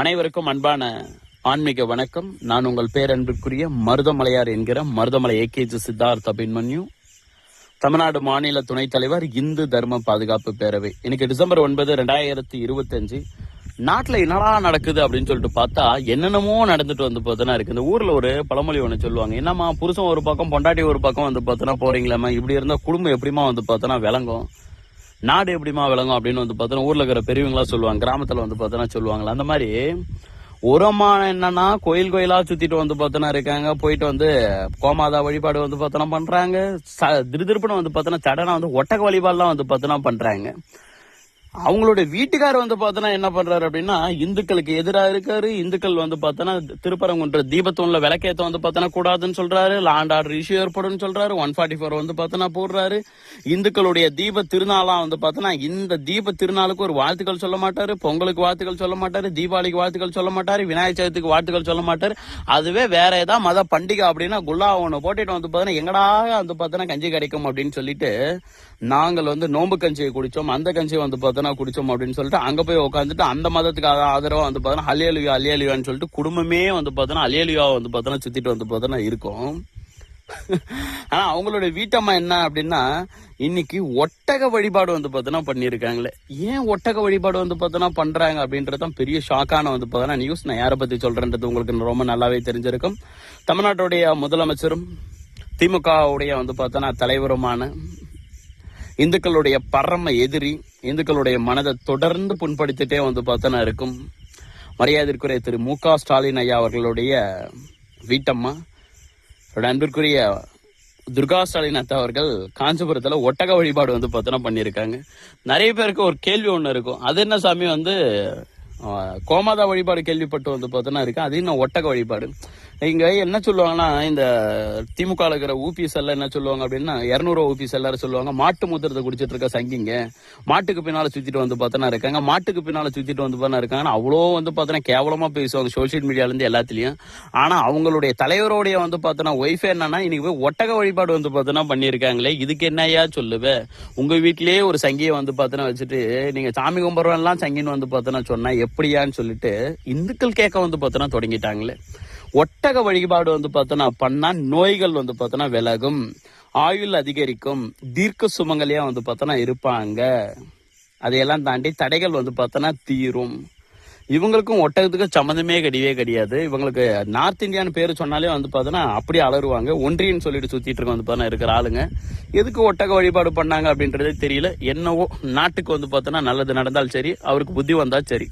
அனைவருக்கும் அன்பான ஆன்மீக வணக்கம். நான் உங்கள் பேரன்பிற்குரிய மருதமலையார் என்கிற மருதமலை ஏகேஜி சித்தார்த் அபிமன்யு தமிழ்நாடு மாநில துணைத் தலைவர் இந்து தர்ம பாதுகாப்பு பேரவை. இன்னைக்கு டிசம்பர் ஒன்பது ரெண்டாயிரத்தி இருபத்தஞ்சு. நாட்டில் என்னடா நடக்குது அப்படின்னு சொல்லிட்டு பார்த்தா என்னென்னமோ நடந்துட்டு வந்து பார்த்தோன்னா இருக்கு. இந்த ஊரில் ஒரு பழமொழி ஒன்று சொல்லுவாங்க. என்னம்மா புருஷன் ஒரு பக்கம் பொண்டாட்டி ஒரு பக்கம் வந்து பார்த்தோன்னா போறீங்களாம்மா. இப்படி இருந்தால் குடும்பம் எப்படிமா வந்து பார்த்தோன்னா விளங்கும். நாடு எப்படிமா விளங்கும் அப்படின்னு வந்து பார்த்தோன்னா ஊர்ல இருக்கிற பெரியவங்களா சொல்லுவாங்க கிராமத்துல வந்து பார்த்தோன்னா சொல்லுவாங்களா அந்த மாதிரி உரமா என்னன்னா கோயில் கோயிலா சுத்திட்டு வந்து பார்த்தோன்னா இருக்காங்க போயிட்டு வந்து கோமாதா வழிபாடு வந்து பார்த்தோன்னா பண்றாங்க ச- வந்து பார்த்தோன்னா சடனா வந்து ஒட்டக வழிபாடுலாம் வந்து பார்த்தோன்னா பண்றாங்க. அவங்களுடைய வீட்டுக்காரர் வந்து பார்த்தோன்னா என்ன பண்றாரு அப்படின்னா இந்துக்களுக்கு எதிராக இருக்காரு. இந்துக்கள் வந்து பார்த்தோன்னா திருப்பரங்குன்ற தீபத்தூன்ல விளக்கேத்த வந்து பார்த்தோன்னா கூடாதுன்னு சொல்றாரு. லாண்ட் ஆர்டர் இஷ்யூ ஏற்படும் சொல்றாரு. ஒன் ஃபார்ட்டி ஃபோர் வந்து பார்த்தோன்னா போடுறாரு. இந்துக்களுடைய தீப திருநாளா வந்து பார்த்தோன்னா இந்த தீப திருநாளுக்கு ஒரு வாழ்த்துக்கள் சொல்ல மாட்டாரு. பொங்கலுக்கு வாழ்த்துக்கள் சொல்ல மாட்டாரு. தீபாவளிக்கு வாழ்த்துக்கள் சொல்ல மாட்டாரு. விநாயகர் சதுர்த்திக்கு வாழ்த்துக்கள் சொல்ல மாட்டாரு. அதுவே வேற ஏதாவது மத பண்டிகை அப்படின்னா குல்லா ஒன்று போட்டுட்டு வந்து பார்த்தோன்னா எங்கடா வந்து பார்த்தோன்னா கஞ்சி கிடைக்கும் அப்படின்னு சொல்லிட்டு நாங்கள் வந்து நோம்பு கஞ்சியை குடிச்சோம். அந்த கஞ்சியை வந்து பார்த்தோன்னா குடிச்சோம் அப்படின்னு சொல்லிட்டு அங்க போய் உட்காந்துட்டு அந்த மதத்துக்கு ஆதரவா வந்து பார்த்தோன்னா அலியலுயா அலியலுயான்னு சொல்லிட்டு குடும்பமே வந்து பார்த்தோன்னா அலியலுயா வந்து பார்த்தோன்னா சுத்திட்டு வந்து பார்த்தோன்னா இருக்கும். ஆனா அவங்களுடைய வீட்டம்மா என்ன அப்படின்னா இன்னைக்கு ஒட்டக வழிபாடு வந்து பார்த்தோன்னா பண்ணியிருக்காங்களே. ஏன் ஒட்டக வழிபாடு வந்து பார்த்தோன்னா பண்றாங்க அப்படின்றது தான் பெரிய ஷாக்கான வந்து பார்த்தோன்னா நியூஸ் நான் யாரை பத்தி சொல்றேன்றது உங்களுக்கு ரொம்ப நல்லாவே தெரிஞ்சிருக்கும். தமிழ்நாட்டுடைய முதலமைச்சரும் திமுகவுடைய வந்து பார்த்தோன்னா தலைவருமான இந்துக்களுடைய பரம எதிரி இந்துக்களுடைய மனதை தொடர்ந்து புண்படுத்திட்டே வந்து பார்த்தோன்னா இருக்கும். மரியாதைக்குரிய திரு மு க ஸ்டாலின் ஐயா அவர்களுடைய வீட்டம்மா அன்பிற்குரிய துர்கா ஸ்டாலின் அத்தா அவர்கள் காஞ்சிபுரத்தில் ஒட்டக வழிபாடு வந்து பார்த்தோன்னா பண்ணியிருக்காங்க. நிறைய பேருக்கு ஒரு கேள்வி ஒன்று இருக்கும். அது என்ன சாமி வந்து கோமாதா வழிபாடு கேள்விப்பட்டு வந்து பார்த்தோன்னா இருக்கு. அது இன்னும் ஒட்டக வழிபாடு. இங்க என்ன சொல்லுவாங்கன்னா இந்த திமுக இருக்கிற ஊபிஎஸ் எல்லாம் என்ன சொல்லுவாங்க அப்படின்னா இரநூறு ஊபிஎஸ் எல்லாரும் சொல்லுவாங்க மாட்டு மூத்திரத்தை குடிச்சிட்டு இருக்க சங்கிங்க. மாட்டுக்கு பின்னால சுத்திட்டு வந்து பார்த்தோன்னா இருக்காங்க. மாட்டுக்கு பின்னால சுத்திட்டு வந்து பார்த்தா இருக்காங்க அவ்வளோ வந்து பார்த்தோன்னா கேவலமா பேசுவாங்க சோஷியல் மீடியால இருந்து எல்லாத்துலயும். ஆனா அவங்களுடைய தலைவரோடைய வந்து பார்த்தோன்னா ஒய்ஃப் என்னன்னா இன்னைக்கு போய் ஒட்டக வழிபாடு வந்து பார்த்தோன்னா பண்ணியிருக்காங்களே. இதுக்கு என்னையா சொல்லுவேன் உங்க வீட்டிலேயே ஒரு சங்கியை வந்து பார்த்தோன்னா வச்சுட்டு நீங்க சாமி கும்பிட்றவெல்லாம் சங்கின்னு வந்து பார்த்தோன்னா சொன்னா எப்படியான்னு சொல்லிட்டு இந்துக்கள் கேட்க வந்து பார்த்தோன்னா தொடங்கிட்டாங்களே. ஒட்டக வழிபாடு வந்து பார்த்தோன்னா பண்ணால் நோய்கள் வந்து பார்த்தோன்னா விலகும். ஆயுள் அதிகரிக்கும். தீர்க்க சுமங்களையாக வந்து பார்த்தோன்னா இருப்பாங்க. அதையெல்லாம் தாண்டி தடைகள் வந்து பார்த்தோன்னா தீரும். இவங்களுக்கும் ஒட்டகத்துக்கும் சம்மந்தமே கிடையவே கிடையாது. இவங்களுக்கு நார்த் இந்தியான்னு பேர் சொன்னாலே வந்து பார்த்தோன்னா அப்படியே அலருவாங்க ஒன்றியன்னு சொல்லிட்டு சுற்றிட்டு இருக்க வந்து பார்த்தோன்னா இருக்கிற ஆளுங்க. எதுக்கு ஒட்டக வழிபாடு பண்ணாங்க அப்படின்றதே தெரியல. என்னவோ நாட்டுக்கு வந்து பார்த்தோன்னா நல்லது நடந்தால் சரி அவருக்கு புத்தி வந்தால் சரி.